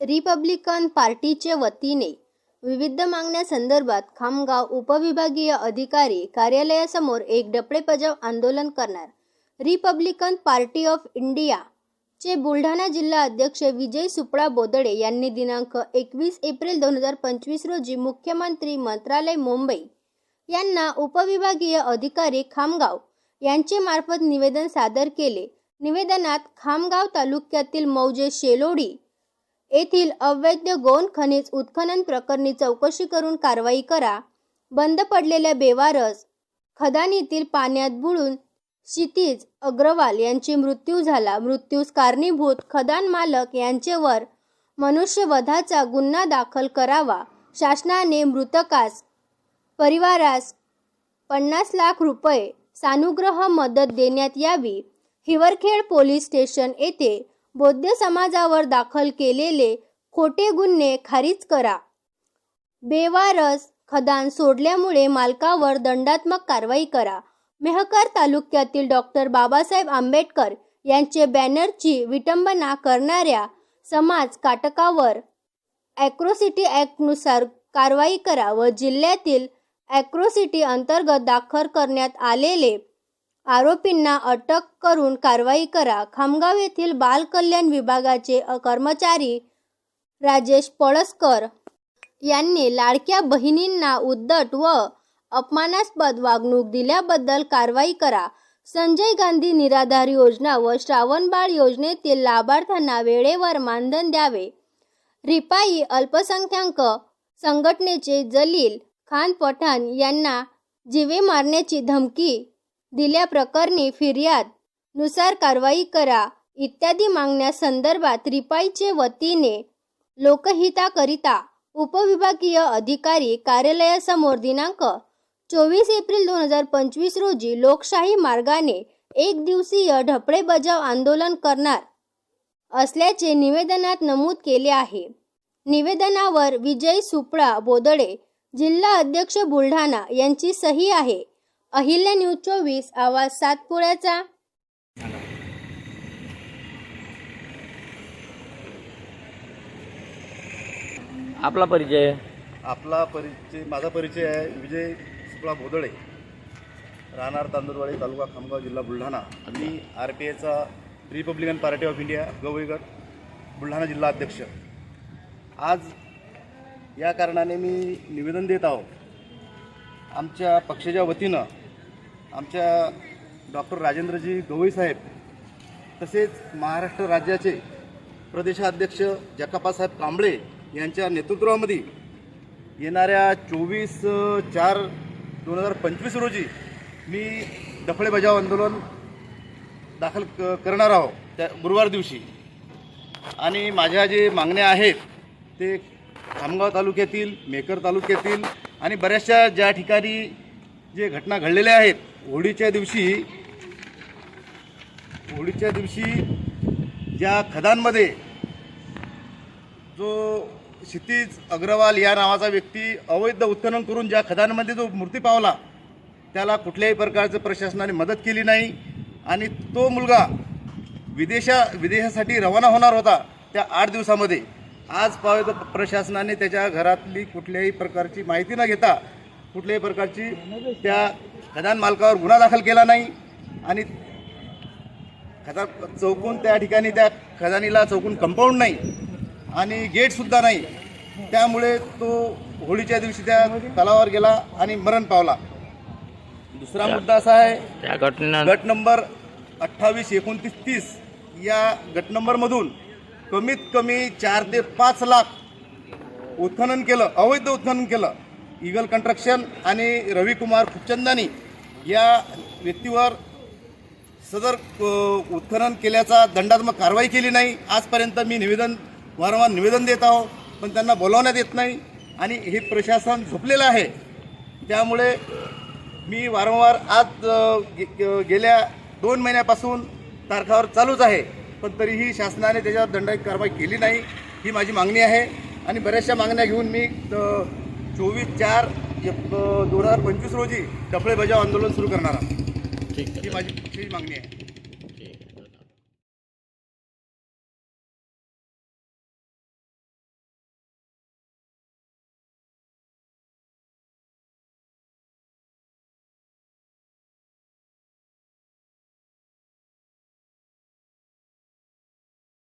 Republican पार्टीचे वतीने विविध मागण्यासंदर्भात खामगाव उपविभागीय अधिकारी कार्यालयासमोर एक डपडे बजाव आंदोलन करणार. रिपब्लिकन पार्टी ऑफ इंडिया चे बुलढाणा जिल्हा अध्यक्ष विजय सुपडा बोदडे यांनी दिनांक एकवीस एप्रिल दोन हजार पंचवीस रोजी मुख्यमंत्री मंत्रालय मुंबई यांना उपविभागीय अधिकारी खामगाव यांचे मार्फत निवेदन सादर केले. निवेदनात खामगाव तालुक्यातील मौजे शेलोडी येथील अवैध गौण खनिज उत्खनन प्रकरणी चौकशी करून कारवाई करा. बंद पडलेल्या बेवारस खदानीतील पाण्यात बुडून क्षितिज अग्रवाल यांची मृत्यू झाला. मृत्यूस कारणीभूत खदान मालक यांचेवर मनुष्यवधाचा गुन्हा दाखल करावा. शासनाने मृतकास परिवारास पन्नास लाख रुपये सानुग्रह मदत देण्यात यावी. हिवरखेड पोलीस स्टेशन येथे बौद्ध समाजावर दाखल केलेले खोटे गुन्हे खारिज करा. बेवारस खदान सोडल्यामुळे मालकावर दंडात्मक कारवाई करा. मेहकर तालुक्यातील डॉक्टर बाबासाहेब आंबेडकर यांचे बॅनरची विटंबना करणाऱ्या समाज काटकावर ॲक्रोसिटी ॲक्टनुसार कारवाई करा व जिल्ह्यातील ॲक्रोसिटी अंतर्गत दाखल करण्यात आलेले आरोपींना अटक करून कारवाई करा. खामगाव येथील बाल कल्याण विभागाचे कर्मचारी राजेश पळसकर यांनी लाडक्या बहिणींना उद्धट व अपमानास्पद वागणूक दिल्याबद्दल कारवाई करा. संजय गांधी निराधार योजना व श्रावणबाळ योजनेतील लाभार्थ्यांना वेळेवर मानधन द्यावे. रिपाई अल्पसंख्याक संघटनेचे जलील खान पठाण यांना जीवे मारण्याची धमकी दिल्याप्रकरणी फिर्यादनुसार कारवाई करा इत्यादी मागण्या संदर्भात रिपाईचे वतीने लोकहिताकरिता उपविभागीय अधिकारी कार्यालयासमोर दिनांक चोवीस एप्रिल दोन हजार पंचवीस रोजी लोकशाही मार्गाने एक दिवसीय ढपळे बजाव आंदोलन करणार असल्याचे निवेदनात नमूद केले आहे. निवेदनावर विजय सुपळा बोदडे जिल्हा अध्यक्ष बुलढाणा यांची सही आहे. अहिल्या न्यूज चोवीस आवाज सातपुड्याचा. आपला परिचय? आपला परिचय माझा परिचय आहे विजय शुक्ला भोदळे राहणार तांदूरवाडी तालुका खामगाव जिल्हा बुलढाणा. मी आर पी आयचा रिपब्लिकन पार्टी ऑफ इंडिया गवईगड बुलढाणा जिल्हा अध्यक्ष. आज या कारणाने मी निवेदन देत आहो आमच्या पक्षाच्या वतीनं आमच्या डॉक्टर राजेंद्रजी गवई साहेब तसेच महाराष्ट्र राज्याचे प्रदेशाध्यक्ष जकापासाहेब कांबळे यांच्या नेतृत्वामध्ये येणाऱ्या चोवीस चार दोन हजार पंचवीस रोजी मी दफळे बजाव आंदोलन दाखल क करणार आहोत त्या गुरुवार दिवशी. आणि माझ्या जे मागण्या आहेत ते खामगाव तालुक्यातील मेकर तालुक्यातील आणि बऱ्याचशा ज्या ठिकाणी जे घटना घडलेल्या आहेत होळीच्या दिवशी होळीच्या दिवशी ज्या खदांमध्ये जो क्षितिज अग्रवाल या नावाचा व्यक्ती अवैध उत्खनन करून ज्या खदांमध्ये जो मूर्ती पावला त्याला कुठल्याही प्रकारचं प्रशासनाने मदत केली नाही आणि तो मुलगा विदेशा विदेशासाठी रवाना होणार होता त्या आठ दिवसामध्ये. आज पावे प्रशासनाने त्याच्या घरातली कुठल्याही प्रकारची माहिती न घेता कुठल्याही प्रकारची त्या खदान मालकावर गुन्हा दाखल केला नाही. आणि खदा चौकून त्या ठिकाणी त्या खजानीला चौकून कंपाऊंड नाही आणि गेटसुद्धा नाही. त्यामुळे तो होळीच्या दिवशी त्या तलावावर गेला आणि मरण पावला. दुसरा मुद्दा असा आहे गट नंबर अठ्ठावीस एकोणतीस तीस या गट नंबरमधून कमीत कमी चार ते पाच लाख उत्खनन केलं अवैध उत्खनन केलं. इगल कंस्ट्रक्शन आणि रविकुमार खुपचंदानी या व्यक्तीवर सदर उत्खनन केल्याचा दंडात्मक कारवाई केली नाही. आजपर्यंत मी निवेदन वारंवार निवेदन देत आहो पण त्यांना बोलावण्यात येत नाही आणि हे प्रशासन झोपलेलं आहे. त्यामुळे मी वारंवार आज गे- गेल्या दोन महिन्यापासून तारखावर चालूच आहे. पण तरीही शासनाने त्याच्यावर दंडात्मक कारवाई केली नाही ही माझी मागणी आहे. आणि बऱ्याचशा मागण्या घेऊन मी चोवीस चार दोन हजार पंचवीस रोजी डफळे बजाव आंदोलन सुरू करणार आहे. ठीक आहे. ही माझी मागणी आहे.